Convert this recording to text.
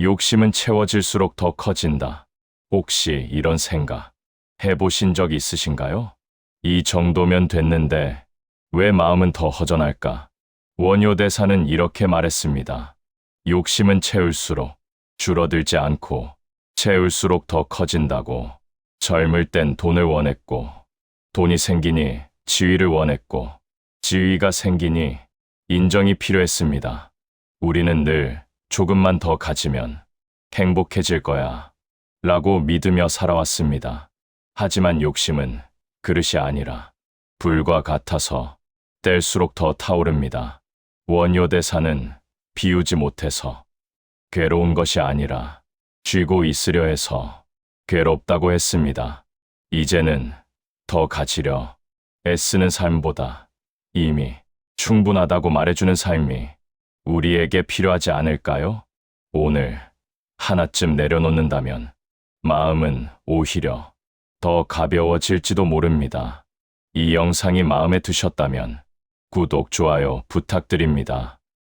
욕심은 채워질수록 더 커진다. 혹시 이런 생각 해보신 적 있으신가요? 이 정도면 됐는데 왜 마음은 더 허전할까? 원효 대사는 이렇게 말했습니다. 욕심은 채울수록 줄어들지 않고 채울수록 더 커진다고. 젊을 땐 돈을 원했고 돈이 생기니 지위를 원했고 지위가 생기니 인정이 필요했습니다. 우리는 늘 조금만 더 가지면 행복해질 거야 라고 믿으며 살아왔습니다. 하지만 욕심은 그릇이 아니라 불과 같아서 뗄수록 더 타오릅니다. 원효 대사는 비우지 못해서 괴로운 것이 아니라 쥐고 있으려 해서 괴롭다고 했습니다. 이제는 더 가지려 애쓰는 삶보다 이미 충분하다고 말해주는 삶이 우리에게 필요하지 않을까요? 오늘 하나쯤 내려놓는다면 마음은 오히려 더 가벼워질지도 모릅니다. 이 영상이 마음에 드셨다면 구독, 좋아요 부탁드립니다.